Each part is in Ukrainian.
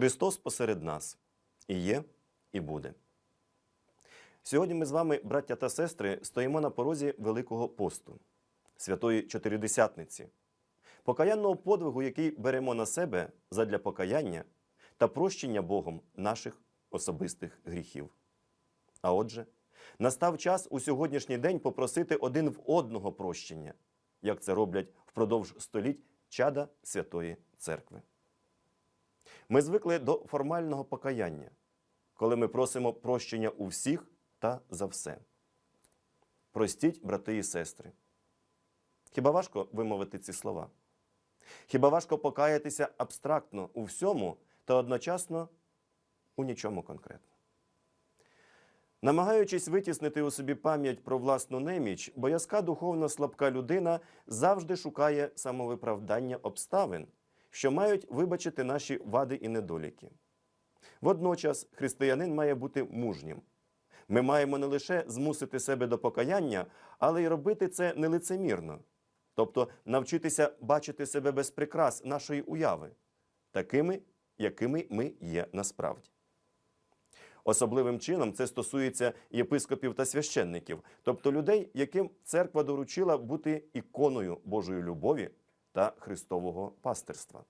Христос посеред нас і є, і буде. Сьогодні ми з вами, браття та сестри, стоїмо на порозі Великого посту, святої Чотиридесятниці, покаянного подвигу, який беремо на себе задля покаяння та прощення Богом наших особистих гріхів. А отже, настав час у сьогоднішній день попросити один в одного прощення, як це роблять впродовж століть чада Святої Церкви. Ми звикли до формального покаяння, коли ми просимо прощення у всіх та за все. Простіть, брати і сестри. Хіба важко вимовити ці слова? Хіба важко покаятися абстрактно у всьому та одночасно у нічому конкретно? Намагаючись витіснити у собі пам'ять про власну неміч, боязка духовно слабка людина завжди шукає самовиправдання обставин, що мають вибачити наші вади і недоліки. Водночас християнин має бути мужнім. Ми маємо не лише змусити себе до покаяння, але й робити це нелицемірно, тобто навчитися бачити себе без прикрас нашої уяви, такими, якими ми є насправді. Особливим чином це стосується єпископів та священників, тобто людей, яким церква доручила бути іконою Божої любові та Христового пастирства.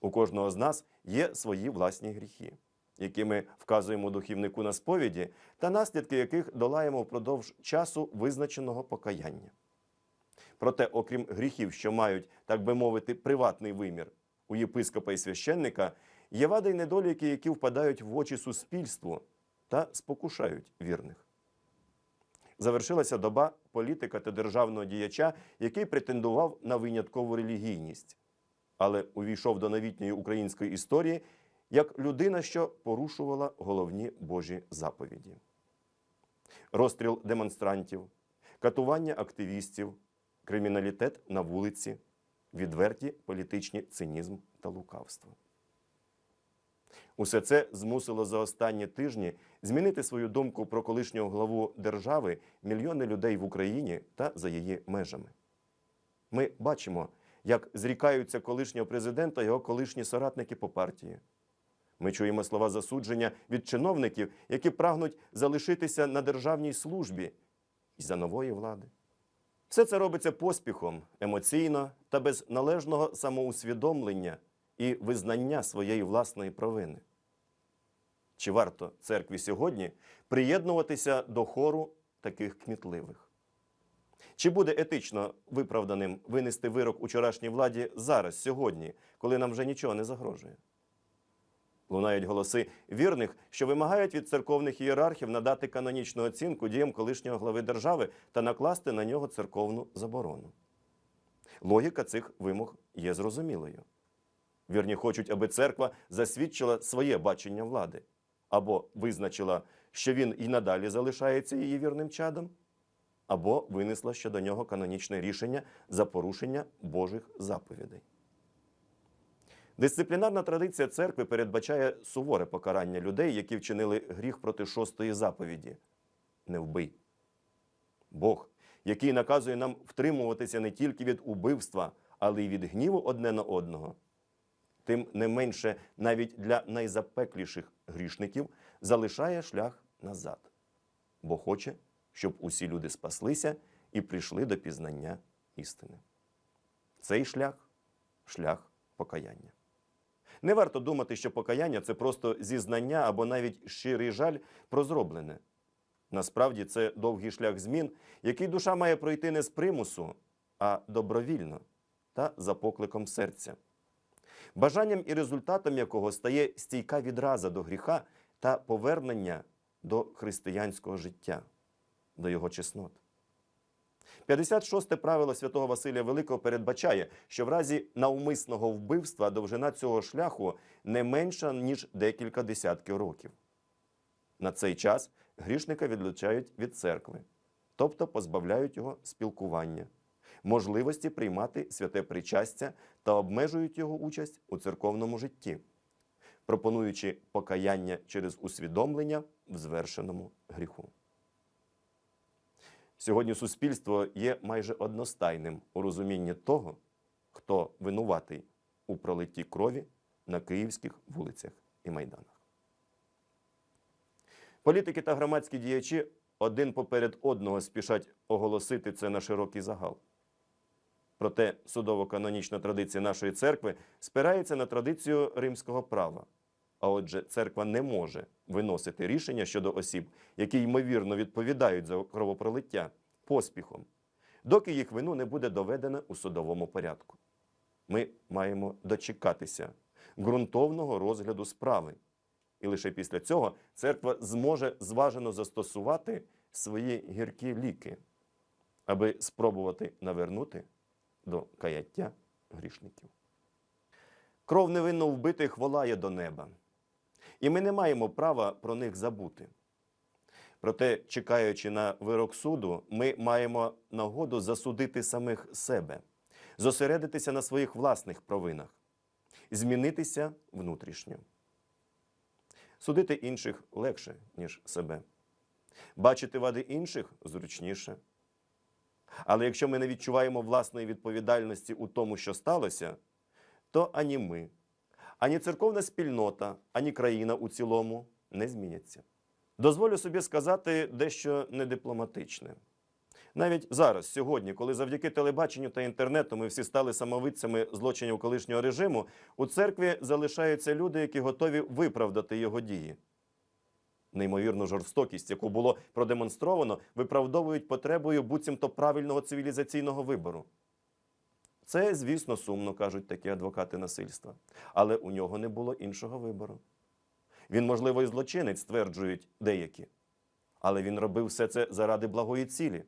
У кожного з нас є свої власні гріхи, які ми вказуємо духівнику на сповіді, та наслідки яких долаємо впродовж часу визначеного покаяння. Проте, окрім гріхів, що мають, так би мовити, приватний вимір у єпископа і священника, є вади й недоліки, які впадають в очі суспільству та спокушають вірних. Завершилася доба політика та державного діяча, який претендував на виняткову релігійність, але увійшов до новітньої української історії як людина, що порушувала головні Божі заповіді. Розстріл демонстрантів, катування активістів, криміналітет на вулиці, відверті політичні цинізм та лукавство. Усе це змусило за останні тижні змінити свою думку про колишнього главу держави мільйони людей в Україні та за її межами. Ми бачимо, як зрікаються колишнього президента його колишні соратники по партії. Ми чуємо слова засудження від чиновників, які прагнуть залишитися на державній службі і за нової влади. Все це робиться поспіхом, емоційно та без належного самоусвідомлення і визнання своєї власної провини. Чи варто церкві сьогодні приєднуватися до хору таких кмітливих? Чи буде етично виправданим винести вирок учорашній владі зараз, сьогодні, коли нам вже нічого не загрожує? Лунають голоси вірних, що вимагають від церковних ієрархів надати канонічну оцінку діям колишнього глави держави та накласти на нього церковну заборону. Логіка цих вимог є зрозумілою. Вірні хочуть, аби церква засвідчила своє бачення влади або визначила, що він і надалі залишається її вірним чадом, або винесла щодо нього канонічне рішення за порушення Божих заповідей. Дисциплінарна традиція церкви передбачає суворе покарання людей, які вчинили гріх проти шостої заповіді не вбий. Бог, який наказує нам втримуватися не тільки від убивства, але й від гніву одне на одного, тим не менше навіть для найзапекліших грішників залишає шлях назад, бо хоче, щоб усі люди спаслися і прийшли до пізнання істини. Цей шлях шлях покаяння. Не варто думати, що покаяння це просто зізнання або навіть щирий жаль про зроблене. Насправді це довгий шлях змін, який душа має пройти не з примусу, а добровільно та за покликом серця, бажанням і результатом якого стає стійка відраза до гріха та повернення до християнського життя, до його чеснот. 56-те правило святого Василія Великого передбачає, що в разі навмисного вбивства довжина цього шляху не менша, ніж декілька десятків років. На цей час грішника відлучають від церкви, тобто позбавляють його спілкування, можливості приймати святе причастя та обмежують його участь у церковному житті, пропонуючи покаяння через усвідомлення в звершеному гріху. Сьогодні суспільство є майже одностайним у розумінні того, хто винуватий у пролитті крові на київських вулицях і майданах. Політики та громадські діячі один поперед одного спішать оголосити це на широкий загал. Проте судово-канонічна традиція нашої церкви спирається на традицію римського права. А отже, церква не може виносити рішення щодо осіб, які ймовірно відповідають за кровопролиття поспіхом, доки їх вину не буде доведено у судовому порядку. Ми маємо дочекатися ґрунтовного розгляду справи. І лише після цього церква зможе зважено застосувати свої гіркі ліки, аби спробувати навернути до каяття грішників. Кров невинно вбитих волає до неба, і ми не маємо права про них забути. Проте, чекаючи на вирок суду, ми маємо нагоду засудити самих себе, зосередитися на своїх власних провинах, змінитися внутрішньо. Судити інших легше, ніж себе. Бачити вади інших зручніше. Але якщо ми не відчуваємо власної відповідальності у тому, що сталося, то ані ми, ані церковна спільнота, ані країна у цілому не зміняться. Дозволю собі сказати дещо недипломатичне. Навіть зараз, сьогодні, коли завдяки телебаченню та інтернету ми всі стали самовидцями злочинів колишнього режиму, у церкві залишаються люди, які готові виправдати його дії. Неймовірну жорстокість, яку було продемонстровано, виправдовують потребою буцімто правильного цивілізаційного вибору. Це, звісно, сумно, кажуть такі адвокати насильства. Але у нього не було іншого вибору. Він, можливо, і злочинець, стверджують деякі. Але він робив все це заради благої цілі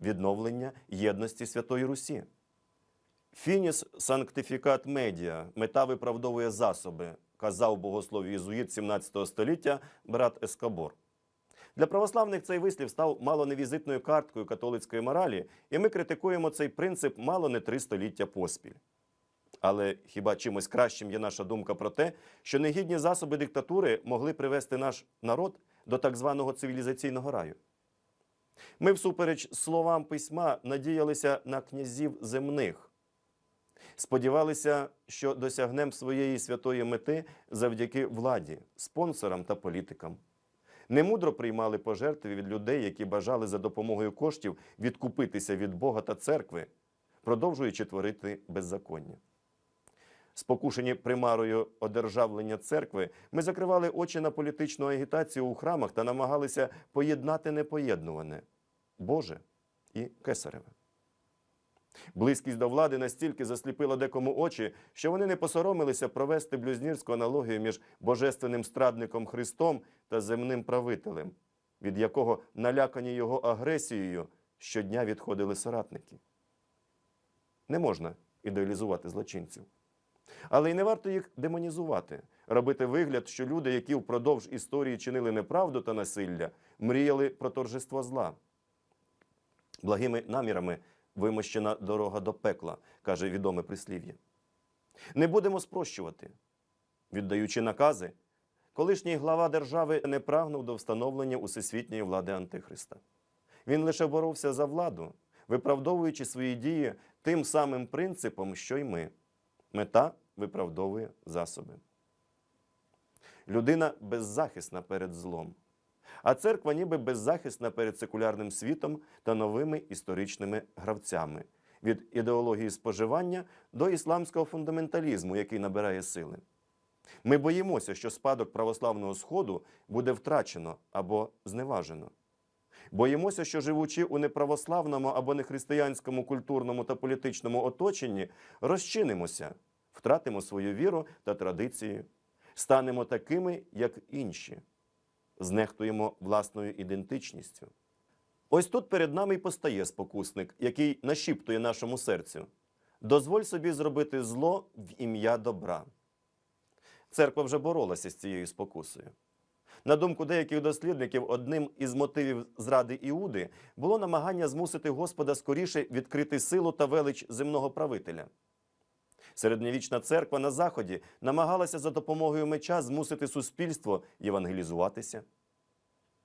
відновлення єдності Святої Русі. Фініс санктифікат медіа мета виправдовує засоби, казав богослов єзуїт 17 століття брат Ескабор. Для православних цей вислів став мало не візитною карткою католицької моралі, і ми критикуємо цей принцип мало не три століття поспіль. Але хіба чимось кращим є наша думка про те, що негідні засоби диктатури могли привести наш народ до так званого цивілізаційного раю? Ми, всупереч словам письма, надіялися на князів земних, сподівалися, що досягнемо своєї святої мети завдяки владі, спонсорам та політикам. Немудро приймали пожертви від людей, які бажали за допомогою коштів відкупитися від Бога та церкви, продовжуючи творити беззаконня. Спокушені примарою одержавлення церкви, ми закривали очі на політичну агітацію у храмах та намагалися поєднати непоєднуване Боже і Кесареве. Близькість до влади настільки засліпила декому очі, що вони не посоромилися провести блюзнірську аналогію між божественним страдником Христом та земним правителем, від якого налякані його агресією щодня відходили соратники. Не можна ідеалізувати злочинців. Але й не варто їх демонізувати, робити вигляд, що люди, які впродовж історії чинили неправду та насилля, мріяли про торжество зла. Благими намірами вимощена дорога до пекла, каже відоме прислів'я. Не будемо спрощувати. Віддаючи накази, колишній глава держави не прагнув до встановлення усесвітньої влади Антихриста. Він лише боровся за владу, виправдовуючи свої дії тим самим принципом, що й ми. Мета виправдовує засоби. Людина беззахисна перед злом, а церква ніби беззахисна перед секулярним світом та новими історичними гравцями від ідеології споживання до ісламського фундаменталізму, який набирає сили. Ми боїмося, що спадок православного Сходу буде втрачено або зневажено. Боїмося, що живучи у неправославному або нехристиянському культурному та політичному оточенні, розчинимося, втратимо свою віру та традиції, станемо такими, як інші, знехтуємо власною ідентичністю. Ось тут перед нами й постає спокусник, який нашіптує нашому серцю: дозволь собі зробити зло в ім'я добра. Церква вже боролася з цією спокусою. На думку деяких дослідників, одним із мотивів зради Іуди було намагання змусити Господа скоріше відкрити силу та велич земного правителя. Середньовічна церква на Заході намагалася за допомогою меча змусити суспільство євангелізуватися.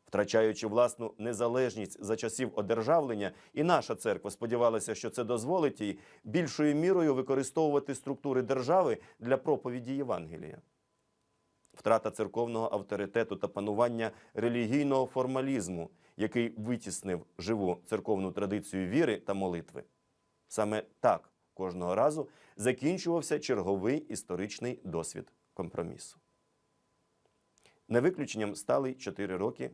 Втрачаючи власну незалежність за часів одержавлення, і наша церква сподівалася, що це дозволить їй більшою мірою використовувати структури держави для проповіді Євангелія. Втрата церковного авторитету та панування релігійного формалізму, який витіснив живу церковну традицію віри та молитви. Саме так кожного разу закінчувався черговий історичний досвід компромісу. Не виключенням стали чотири роки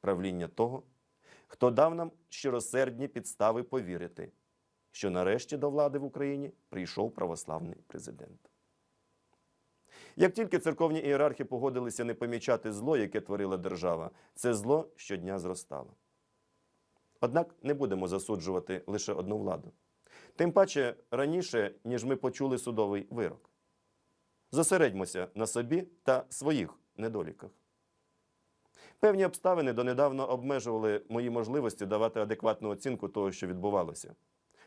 правління того, хто дав нам щиросердні підстави повірити, що нарешті до влади в Україні прийшов православний президент. Як тільки церковні ієрархи погодилися не помічати зло, яке творила держава, це зло щодня зростало. Однак не будемо засуджувати лише одну владу. Тим паче раніше, ніж ми почули судовий вирок. Зосередьмося на собі та своїх недоліках. Певні обставини донедавна обмежували мої можливості давати адекватну оцінку того, що відбувалося,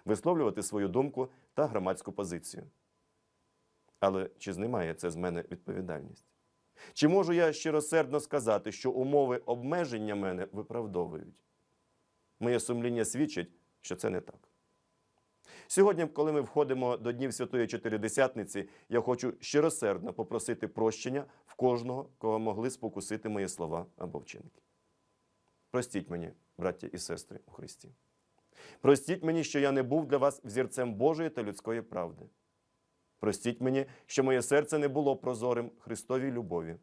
висловлювати свою думку та громадську позицію. Але чи знімає це з мене відповідальність? Чи можу я щиросердно сказати, що умови обмеження мене виправдовують? Моє сумління свідчить, що це не так. Сьогодні, коли ми входимо до Днів Святої Чотиридесятниці, я хочу щиросердно попросити прощення в кожного, кого могли спокусити мої слова або вчинки. Простіть мені, браття і сестри у Христі. Простіть мені, що я не був для вас взірцем Божої та людської правди. Простіть мені, що моє серце не було прозорим Христовій любові.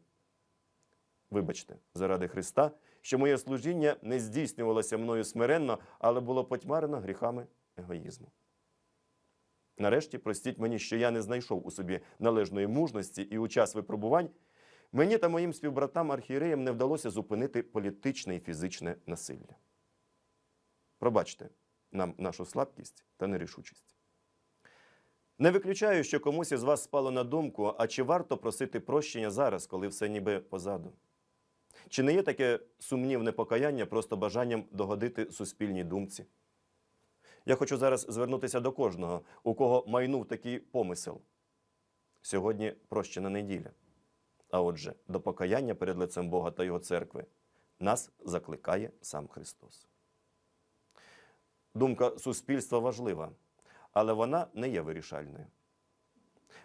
Вибачте, заради Христа, що моє служіння не здійснювалося мною смиренно, але було потьмарено гріхами егоїзму. Нарешті, простіть мені, що я не знайшов у собі належної мужності і у час випробувань мені та моїм співбратам архієреям не вдалося зупинити політичне і фізичне насилля. Пробачте нам нашу слабкість та нерішучість. Не виключаю, що комусь із вас спало на думку, а чи варто просити прощення зараз, коли все ніби позаду? Чи не є таке сумнівне покаяння просто бажанням догодити суспільній думці? Я хочу зараз звернутися до кожного, у кого майнув такий помисел. Сьогодні прощена неділя. А отже, до покаяння перед лицем Бога та Його церкви нас закликає сам Христос. Думка суспільства важлива, але вона не є вирішальною.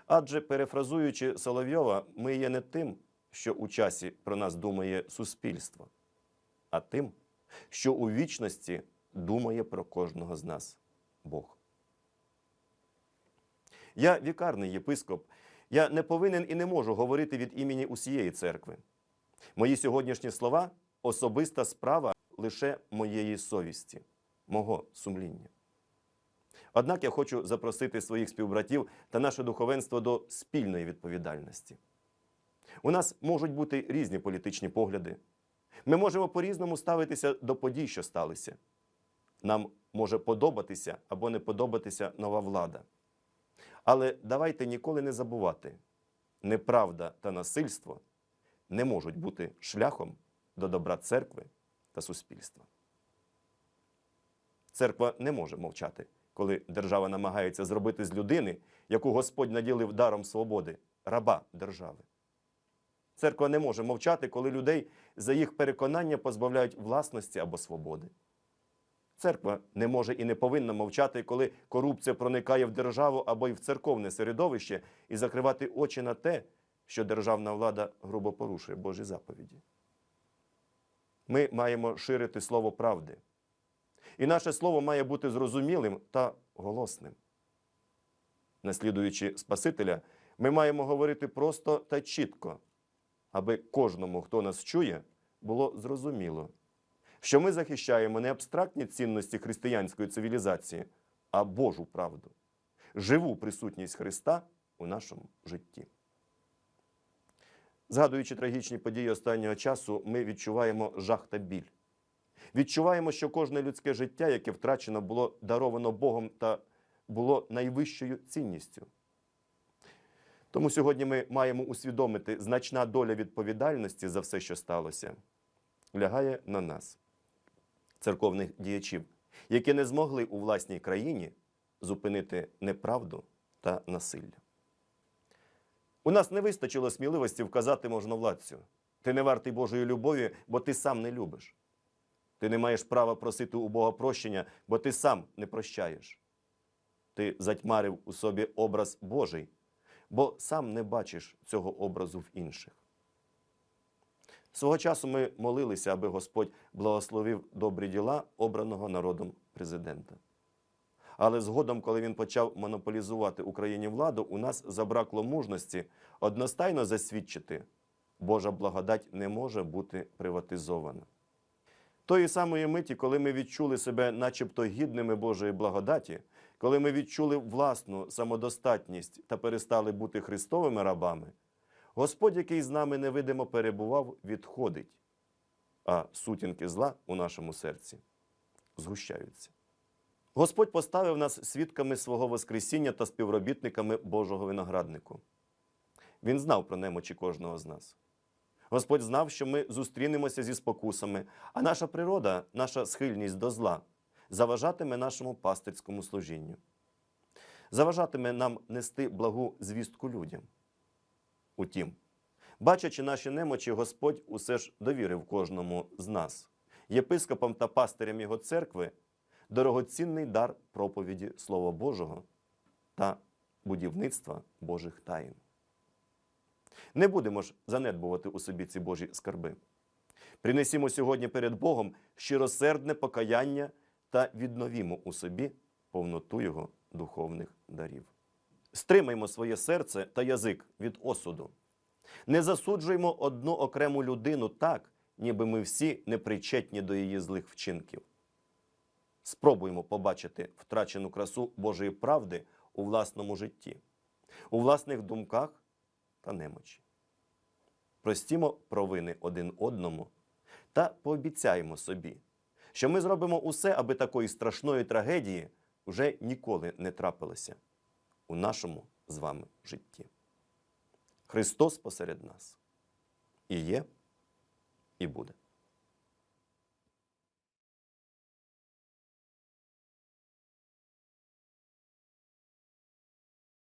Адже, перефразуючи Соловйова, ми є не тим, що у часі про нас думає суспільство, а тим, що у вічності думає про кожного з нас Бог. Я вікарний єпископ. Я не повинен і не можу говорити від імені усієї церкви. Мої сьогоднішні слова особиста справа лише моєї совісті, мого сумління. Однак я хочу запросити своїх співбратів та наше духовенство до спільної відповідальності. У нас можуть бути різні політичні погляди. Ми можемо по-різному ставитися до подій, що сталися. Нам може подобатися або не подобатися нова влада. Але давайте ніколи не забувати, неправда та насильство не можуть бути шляхом до добра церкви та суспільства. Церква не може мовчати, коли держава намагається зробити з людини, яку Господь наділив даром свободи, раба держави. Церква не може мовчати, коли людей за їх переконання позбавляють власності або свободи. Церква не може і не повинна мовчати, коли корупція проникає в державу або й в церковне середовище і закривати очі на те, що державна влада грубо порушує Божі заповіді. Ми маємо ширити слово правди. І наше слово має бути зрозумілим та голосним. Наслідуючи Спасителя, ми маємо говорити просто та чітко, аби кожному, хто нас чує, було зрозуміло, що ми захищаємо не абстрактні цінності християнської цивілізації, а Божу правду, живу присутність Христа у нашому житті. Згадуючи трагічні події останнього часу, ми відчуваємо жах та біль. Відчуваємо, що кожне людське життя, яке втрачено, було даровано Богом та було найвищою цінністю. Тому сьогодні ми маємо усвідомити, значна доля відповідальності за все, що сталося, лягає на нас, церковних діячів, які не змогли у власній країні зупинити неправду та насилля. У нас не вистачило сміливості вказати можновладцю. Ти не вартий Божої любові, бо ти сам не любиш. Ти не маєш права просити у Бога прощення, бо ти сам не прощаєш. Ти затьмарив у собі образ Божий, бо сам не бачиш цього образу в інших. Свого часу ми молилися, аби Господь благословив добрі діла обраного народом президента. Але згодом, коли він почав монополізувати Україні владу, у нас забракло мужності одностайно засвідчити, Божа благодать не може бути приватизована. Тої самої миті, коли ми відчули себе начебто гідними Божої благодаті, коли ми відчули власну самодостатність та перестали бути Христовими рабами, Господь, який з нами невидимо перебував, відходить, а сутінки зла у нашому серці згущаються. Господь поставив нас свідками свого Воскресіння та співробітниками Божого винограднику. Він знав про немочі кожного з нас. Господь знав, що ми зустрінемося зі спокусами, а наша природа, наша схильність до зла заважатиме нашому пастирському служінню, заважатиме нам нести благу звістку людям. Утім, бачачи наші немочі, Господь усе ж довірив кожному з нас, єпископам та пастирям його церкви, дорогоцінний дар проповіді Слова Божого та будівництва Божих таїн. Не будемо ж занедбувати у собі ці Божі скарби. Принесімо сьогодні перед Богом щиросердне покаяння та відновімо у собі повноту Його духовних дарів. Стримаймо своє серце та язик від осуду. Не засуджуємо одну окрему людину так, ніби ми всі непричетні до її злих вчинків. Спробуємо побачити втрачену красу Божої правди у власному житті, у власних думках та немочі. Простімо провини один одному та пообіцяємо собі, що ми зробимо усе, аби такої страшної трагедії вже ніколи не трапилося у нашому з вами житті. Христос посеред нас і є, і буде.